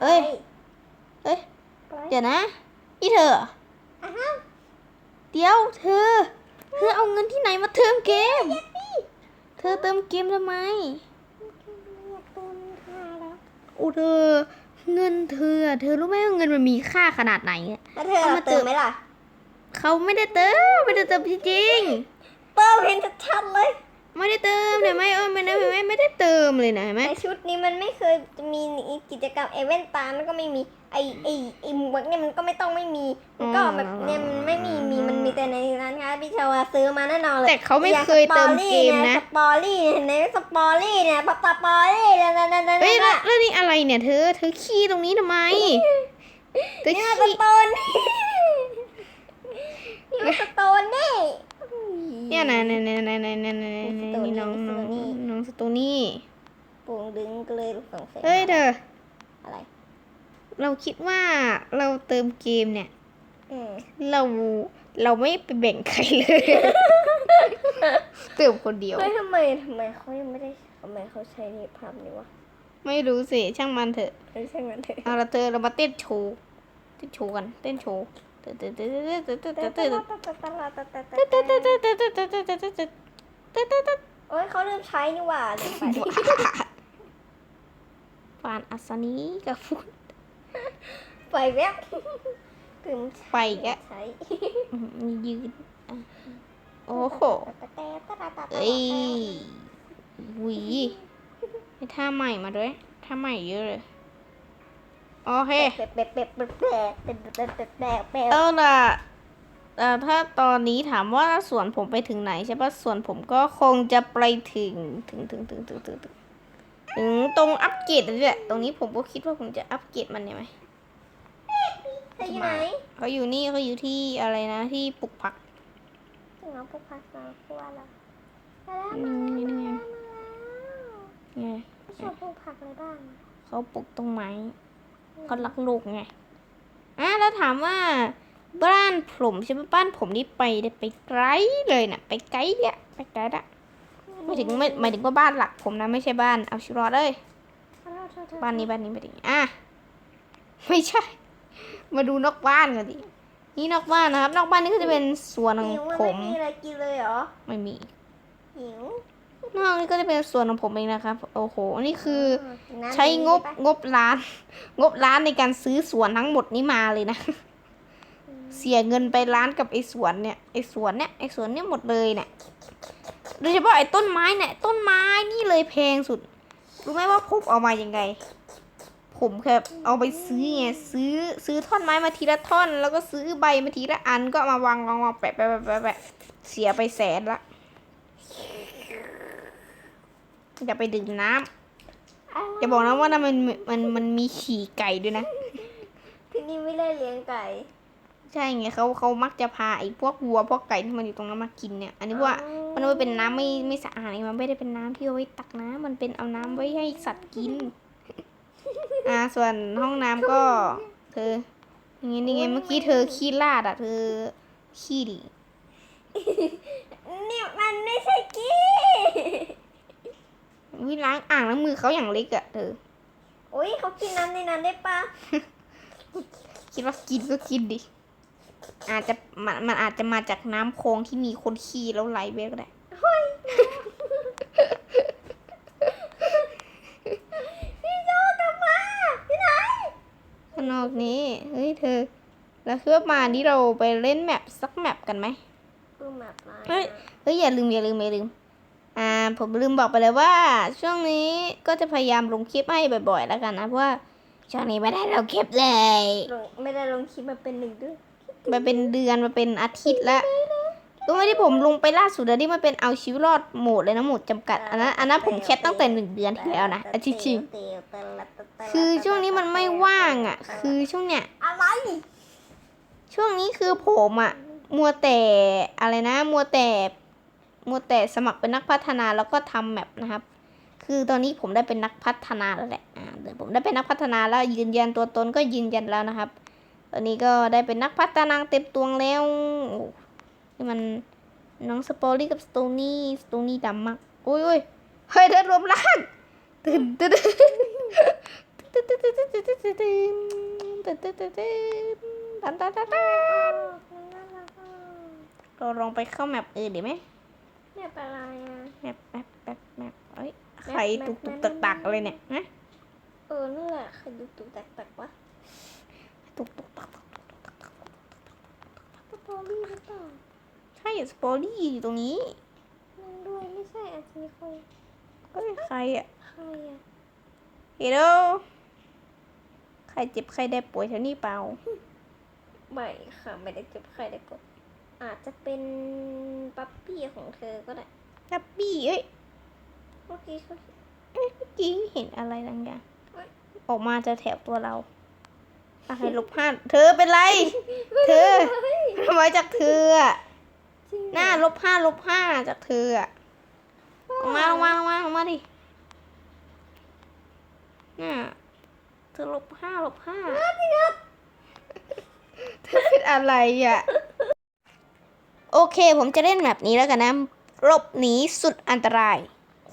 เอ้ย เอ้ย เดี๋ยวนะ นี่เธอ เดี๋ยวเธอ เธอเอาเงินที่ไหนมาเติมเกม เธอเติมเกมทำไมโอ้เธอ เงินเธอ เธอรู้ไหมว่าเงินมันมีค่าขนาดไหนเธอามาเติมไหมล่ะ เขาไม่ได้เติม ไม่ได้เติมจริง มเลยนะเห็นไหมแต่ชุดนี้มันไม่เคยมีกิจกรรมเอเวนต์ตามันก็ไม่มีไอไอไอหมวกเนี่ยมันก็ไม่ต้องไม่มีมันก็แบบเนี่ยมันไม่มีมีมันมีแต่ในร้านค้าพี่ชาวาซื้อมาแน่นอนเลยแต่เขาไม่เคยเติมเกมนะสปอรี่เนี่ยในสปอรี่เนี่ยปะปะปอรี่เนี่ยนั่นนั่นๆเฮ้ยแล้วนี่อะไรเนี่ยเธอเธอขี้ตรงนี้ทำไมเธอขี้ตนนี่มัสตนนี่เนี่ยนะเนี่ยเนี่ยเนี่ยเนี่ยเนี่ยน้องน้องน้องสตูนี่ วงดึงเลยสงสัยเฮ้ยเธออะไร เราคิดว่าเราเติมเกมเนี่ยเราเราไม่ไปแบ่งใครเลย เติมคนเดียวเฮ้ยทำไมทำไมเขายังไม่ได้ทำไมเขาใช้นภาพนี้วะไม่รู้สิช่างมันเถอะช่างมันเถอะเอาละเธอเรามาเต้นโชว์เต้นโชว์กันเต้นโชว์เต้ยเขาเริ่มใช้นี่หว่าเลยไป ฟานอัศนีกับฟุตไปแวบตึมไปแกะใช้ยืนโอ้โหเอ้ยวีท่าใหม่มาด้วยท่าใหม่เยอะเลยโอเคเอาล่ะถ้าตอนนี้ถามว่าส่วนผมไปถึงไหนใช่ปะส่วนผมก็คงจะไปถึงถึงถึงถึงถึงถึง ถึงถึงตรงอัปเกรดนี่แหละตรงนี้ผมก็คิดว่าผมจะอัปเกรดมันเนี่ยไหมเธออยู่ไหนเขาอยู่นี่เขาอยู่ที่อะไรนะที่ปลูกผักถึงน้องพวกพักมาพูดว่าอะไรมาอืแล้วมมานี่แล้วไงมาแล้วไงไม่ชอบปลูกผักอะไรบ้างเขาปลูกต้นไม้เขารักโลกไงอะแล้วถามว่าบ้านผมใช่ปะบ้านผมนี่ไปได้ไปไกลเลยนะไปไกลเนี่ยไปไกลละ หมายถึงไม่หมายถึงว่าบ้านหลักผมนะไม่ใช่บ้านเอาชิรอดเลยบ้านนี้บ้านนี้บ้านนี้อะไม่ใช่ มาดูนอกบ้านกันดินี่นอกบ้านนะครับนอกบ้านนี่ก็จะเป็นสวนของหิวมันผไม่มมีอะไรกินเลยเหรอไม่มีหิวนอกนี่ก็จะเป็นสวนของผมเองนะครับ โอ้โห นี่คือน้ำใช้งบดีปะงบล้าน งบล้านในการซื้อสวนทั้งหมดนี้มาเลยนะ เสียเงินไปล้านกับไอ้สวนเนี่ยไอ้สวนเนี่ยไอ้สวนเนี่ยหมดเลยเนี่ย โดยเฉพาะไอ้ต้นไม้เนี่ยต้นไม้นี่เลยแพงสุด รู้ไหมว่าผมเอามายังไง ผมแค่เอาไปซื้อไงซื้อซื้อท่อนไม้มาทีละท่อน แล้วก็ซื้อใบมาทีละอันก็เอามาวางวางวางแปะแปะแปะแปะแปะเสียไปแสนละอย่าไปดื่มน้ำอย่าบอกนะว่านะมันมันมันมีฉี่ไก่ด้วยนะที่นี่ไม่ได้เลี้ยงไก่ใช่ไงเขาเขามักจะพาไอ้พวกวัวพวกไก่ที่มันอยู่ตรงนั้นมากินเนี่ย อันนี้ว่า มันเอาไว้เป็นน้ำไม่ไม่สะอาดไงมันไม่ได้เป็นน้ำที่เอาไว้ตักน้ำมันเป็นเอาน้ำไว้ให้สัตว์กิน อ่า ส่วนห้องน้ำก็ เธออย่างงี้นี่ไงเมื่อกี้เธอขี้ลาดอะ เธอขี้ดินี่มันไม่ใช่กี้วิล้างอ่างล้างมือเขาอย่างเล็กอะเธออุ้ยเขากินน้ำในนั้นได้ปะคิดว่ากินก็กินดิ อาจจะมันมันอาจจะมาจากน้ำโคลงที่มีคนขี้แล้วไหลไปก็ได้พี่โจกลับมาที่ไหนข้างนอกนี้เฮ้ยเธอ แล้วคือว่ามานี้เราไปเล่นแมปสักแมปกันไหมดูแมปมาเฮ้ยเฮ้ยอย่าลืมอย่าลืมอย่าลืม อ่าผมลืมบอกไปเลยว่า ช่วงนี้ก็จะพยายามลงคลิปให้บ่อยๆ แล้วกันนะเพราะว่าช่วงนี้ไม่ได้ลงคลิปเลย ลงไม่ได้ลงคลิปมาเป็นหนึ่งเดือน มาเป็นเดือนมาเป็นอาทิตย์แล้วรู้ไหมที่ผมลงไปล่าสุดอะที่มันเป็นเอาชีวิตรอดโหมดเลยนะโหมดจำกัดอันนั้นอันนั้นผมแคสตั้งแต่หนึ่งเดือนที่แล้วนะอาทิตย์จริงคือช่วงนี้มันไม่ว่างอะคือช่วงเนี้ยอะไรช่วงนี้คือผมอะมัวแต่อะไรนะ มัวแต่มัวแต่สมัครเป็นนักพัฒนาแล้วก็ทำแมปนะครับ คือตอนนี้ผมได้เป็นนักพัฒนาแล้วแหละอ่าเดี๋ยวผมได้เป็นนักพัฒนาแล้วยืนยันตัวตนก็ยืนยันแล้วนะครับ ตอนนี้ก็ได้เป็นนักพัฒนาเต็มตัวแล้วนี่มันน้องสปอรี่กับสโตนี่สโตนี่ดำมากโอ้ยโอ้ยเฮ้ยเดินรวมร่างตื่นตื่นตื่นตื่นตื่นตันตันตันตันเราลองไปเข้าแมปอื่นดีไหมแม่เป็นอะไรอะแมปแมปแมปแมปเอ้ยใครตุกตุกตักตักอะไรเนี่ยฮะเออนั่นแหละใครดูตุกตักตักวะตุกตุกตักตักสต อรี่หรือเปล่าใช่สปอรี่อยู่ตรงนี้นั่งด้วยไม่ใช่อาจจะมีคนก็ใครอะใครอะเฮลโลใครเจ็บใครได้ป่วยแถวนี้เปล่าไม่ค่ะไม่ได้เจ็บใครได้กดอาจจะเป็นปั๊ปปี้ของเธอก็ได้ดับบี้เอ้ยเมื่อกี้เขาเอ้ยเมื่อกี้เห็นอะไรบางอย่างออกมาจะแถบตัวเรา อะไรลบห้าเธอเป็นไร เธอทำไมจากเธออะจริงหน้าลบห้าลบห้าจากเธออะออกมาออกมาออกมาออกมาดิหน้าเธอลบห้าลบห้าเธอเป็นอะไรอะ โอเคผมจะเล่นแบบนี้แล้วกันนะหลบหนีสุดอันตราย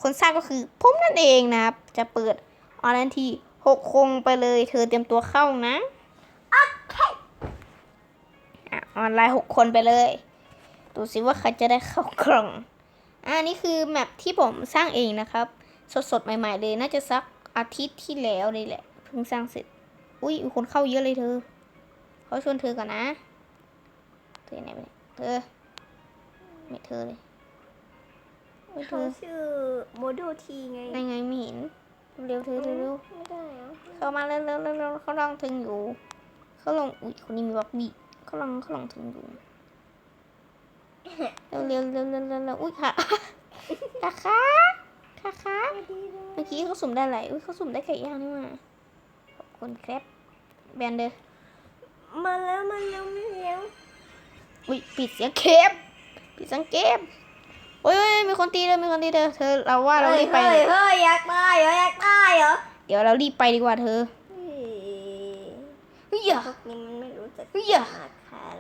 คนสร้างก็คือผมนั่นเองนะครับ จะเปิดออนไลน์ที่หกคงไปเลย เธอเตรียมตัวเข้านะ อะออนไลน์หกคนไปเลย ดูสิว่าใครจะได้เข้ากล่องอ่านี่คือแมปที่ผมสร้างเองนะครับ สดๆ ใหม่ ๆ เลย น่าจะสักอาทิตย์ที่แล้วนี่แหละ เพิ่งสร้างเสร็จ อุ้ยมีคนเข้าเยอะเลยเธอ เขาชวนเธอก่อนนะ เธอไหนไปเนี่ยเธอ ไม่เธอเลยเฮ้ยเธเขาอชื่อโมโดทีไงยังไงไม่เห็น เร็วๆเธอเร็วไม่ได้เหรอๆเข้ามาเร็วๆเร็วๆเขาลองถึงอยู่ เขาลงอุ้ยคนนี้มีบักบี เขาลองเขาลองถึงอยู่เร็วๆเร็วๆเร็วๆเร็วๆอุ้ยค่ะค่ะค่ะค่ะค่ะไม่ดีเลยเมื่อกี้เขาสุ่มได้อะไรอุ้ยเขาสุ่มได้ไก่ย่างนี่มาขอบคุณครับแบนเดอร์มาแล้วมาแล้วมาแล้วอุ้ยปิดเสียงเคปปิดเสียงเกมโอ้ยโอ้ยมีคนตีเลยมีคนตีเธอเธอเราว่าเราเฮ้ยรีบไปเฮ้ยเฮ้ยอยากตายเหรออยากตายเหรอเดี๋ยวเรารีบไปดีกว่าเธอเฮ้ยเฮ้ยอย่าพวกนี้มันไม่รู้จักเฮ้ย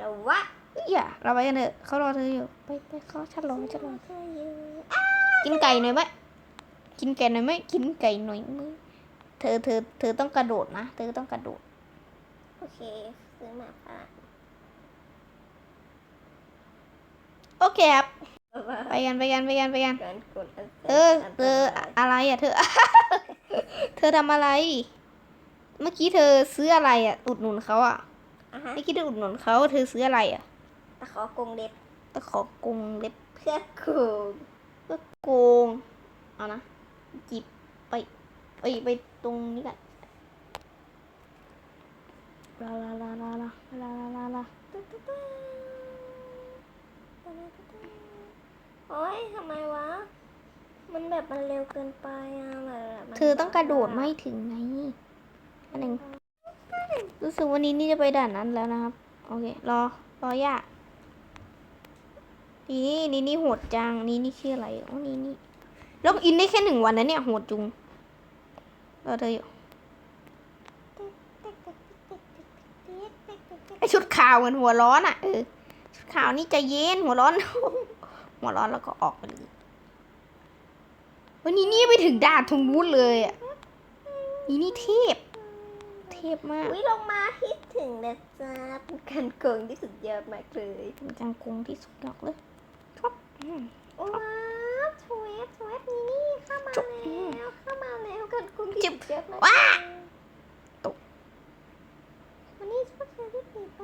ววะเฮ้ยอย่าเราไปกันเถอะเขารอเธออยู่ ไปไปเขาฉันรอฉันรอเธออยู่กินไก่หน่อยไหมกินไก่หน่อยไหมกินไก่หน่อยไหมเธอเธอเธอต้องกระโดดนะ เธอต้องกระโดด โอเคซื้อมาค่ะโอเคครับ ไปกันไปกันไปกันไปกันการกดอัน เออเธออะไรอะเธอ เธอทำอะไร เมื่อกี้เธอซื้ออะไรอะ อุดหนุนเขาอะ อะฮะเมื่อกี้เธออุดหนุนเขาเธอซื้ออะไรอะ ตะขอกรงเล็บตะขอกงเล็บเพื่อโกงเพื่อโกง เอานะจิบไปไปไปตรงนี้กันลาลาลาลาลาลาลาลาลาตุ๊ดตุ๊ดตุ๊ดโอ๊ยทำไมวะ มันแบบมันเร็วเกินไปอะแบบมันเธอต้องกระโดดไม่ถึงไงอันหนึ่ง รู้สึกวันนี้นี่จะไปด่านนั้นแล้วนะครับ โอเค รอ รอย่านี่นี่นี่นี่โหดจัง นี่นี่ชื่ออะไรอ๋อนี่นี่ล็อกอินได้แค่หนึ่งวันนะเนี่ยโหดจุงรอเธออยู่ไอชุดขาวเหมือนหัวร้อนอะเออชุดขาวนี่ใจเย็นหัวร้อน หัวร้อนแล้วก็ออกไปเลยวันนี้นี่ไปถึงด่านทงวุ้นเลยอะนี่นี่เทพ เทพมากวิลงมาฮิตถึงนะจ๊ะเป็นการโกงที่สุดยอดมากเลยเป็นจังกงที่สุดยอดเลยครับอืมว้าวทเวฟทเวฟนี่นี่เข้ามาจุ๊บแล้วเข้ามาแล้วการโกงที่จิ๊บสุดยอดมากว้าตกวันนี้พวกเธอรีบหนีไป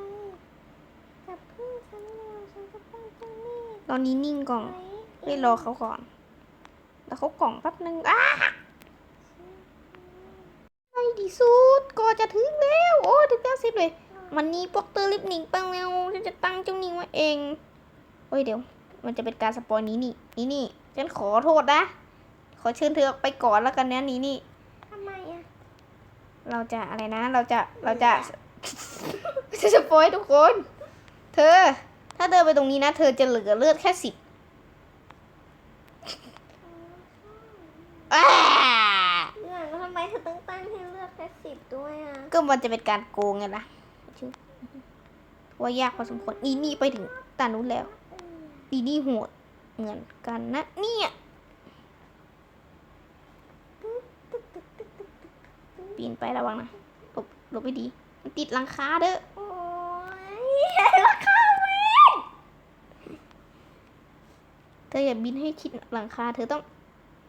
กับเพื่อนฉันเร็วฉันจะไปตรงนี้ตอนนี้นิ่งก่อนไหมเฮ้ยรอเขาก่อน แล้วเขากล่องแป๊บนึงอ้าในที่สุดก็ จะถึงแล้ว โอ้ถึงแล้วสิบเลย วันนี้พวกเตอร์ลิปนิงปังแล้วฉันจะตั้งเจ้านิงไว้เองเฮ้ยเดี๋ยว มันจะเป็นการสปอยนี้นี่นี่นี่ฉันขอโทษนะ ขอเชิญเธอไปก่อนแล้วกันนะนี่นี่ทำไมอะเราจะอะไรนะ เราจะเราจะจะสปอยทุกคน เธอ ถ้าเดินไปตรงนี้นะ เธอจะเหลือเลือดแค่สิบอ้าเรื่องแล้วทำไมเธอต้อง ค่สิบด้วยอะ ก็มันจะเป็นการโกงไงล่ะว่ายากพอสมควรนี่นี่ไปถึงตานู้นแล้ว ดีนี่โหดเหมือนกันนะเนี่ยปิปีนไประวังนะหลบหลบไปดี มันติดหลังคาเด้อโอ้ยราคาเว้ยเธออย่าบินให้ชิดหลังคา เธอต้อง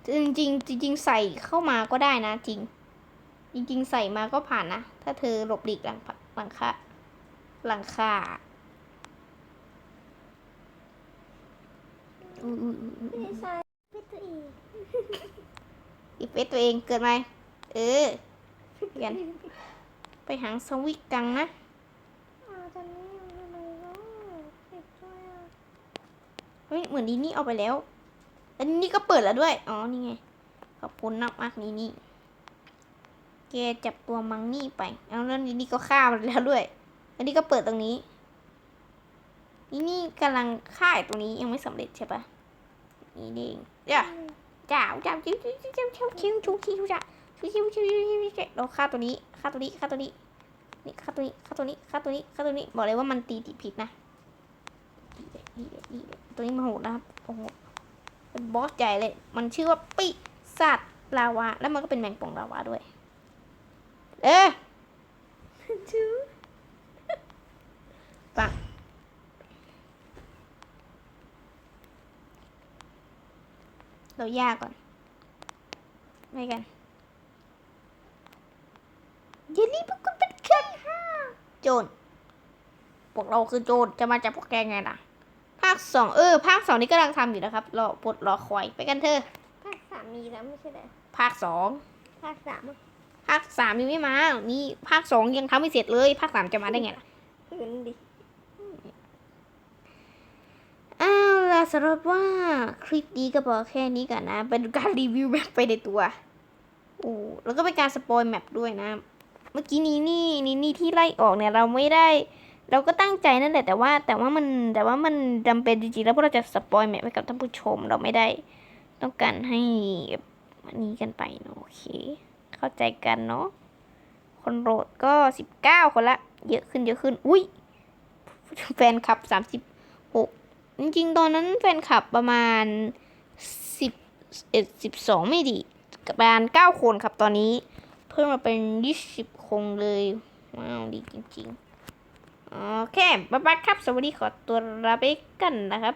จริงจริงๆจริงๆใส่เข้ามาก็ได้นะจริง จริงๆ ใส่มาก็ผ่านนะ ถ้าเธอหลบหลีกหลังหลังคาหลังคาไม่ใช่เป็นตัวเองอีเฟซตัวเองเกิดไหมเออเรียนไปหางสวิตกังนะอ้าวตอนนี้ยังทำไมเนาะปิดด้วยอะเฮ้ย เหมือนนี่นี่เอาไปแล้ว อันนี้ก็เปิดแล้วด้วย อ๋อ นี่ไง ขอบคุณนักมากนี่นี่ กจับตัวมังนี่ไป เอาแล้วนี่ก็ฆ่ามันแล้วด้วย อันนี้ก็เปิดตรงนี้ นี่นี่กำลังฆ่าตรงนี้ยังไม่สำเร็จใช่ปะนี่เด้งจ้าจ้าจ้าจิ้วจิ้วจิ้วจิ้วจิ้วจิ้วจิ้วจ้าจิ้วจิ้วจิ้วจิ้วจิ้วเราฆ่าตัวนี้ฆ่าตัวนี้ฆ่าตัวนี้นี่ฆ่าตัวนี้ฆ่าตัวนี้ฆ่าตัวนี้ฆ่าตัวนี้บอกเลยว่ามันตีติดผิดนะตัวนี้มันโหดนะครับโอ้โหเป็นบอสใหญ่เลย มันชื่อว่าปีศาจลาวา แล้วมันก็เป็นแมงป่องลาวาด้วย เอ๊ะจูปังเรายากก่อนไม่กันเยลลี่พวกคุณเป็นใครฮะโจรพวกเราคือโจรจะมาจับพวกแกไงล่ะ ภาคสองเออ ภาคสองนี่กำลังทำอยู่นะครับ รอปลดรอคอยไปกันเถอะ ภาคสามมีแล้วไม่ใช่เหรอภาคสองภาคสามอะภาคสามยังไม่มา นี่ภาคสองยังทำไม่เสร็จเลย ภาคสามจะมาได้ไงล่ะเงินดิอ้าวล่ะสำหรับว่าคลิปนี้ก็บอกแค่นี้ก่อนนะ เป็นการรีวิวแบบไปในตัวโอ้แล้วก็เป็นการสปอยแมปด้วยนะ เมื่อกี้นี้นี่นี่นี่ที่ไล่ออกเนี่ยเราไม่ได้ เราก็ตั้งใจนั่นแหละแต่ว่าแต่ว่ามันแต่ว่ามันจำเป็นจริงๆแล้วพวกเราจะสปอยแมปให้กับท่านผู้ชมเราไม่ได้ ต้องการให้แบบอันนี้กันไปเนอะโอเค เข้าใจกันเนาะคนโหลดก็สิบเก้าคนละ เยอะขึ้นเยอะขึ้น อุ้ยแฟนคลับสามสิบหกจริงๆ ตอนนั้นแฟนคลับประมาณสิบเอ็ดสิบสองไม่ดีประมาณเก้าคนครับตอนนี้ เพิ่มมาเป็นยี่สิบคงเลย ว้าวดีจริงๆ โอเคบ๊ายบายครับ สวัสดีขอตัวลาไปกันนะครับ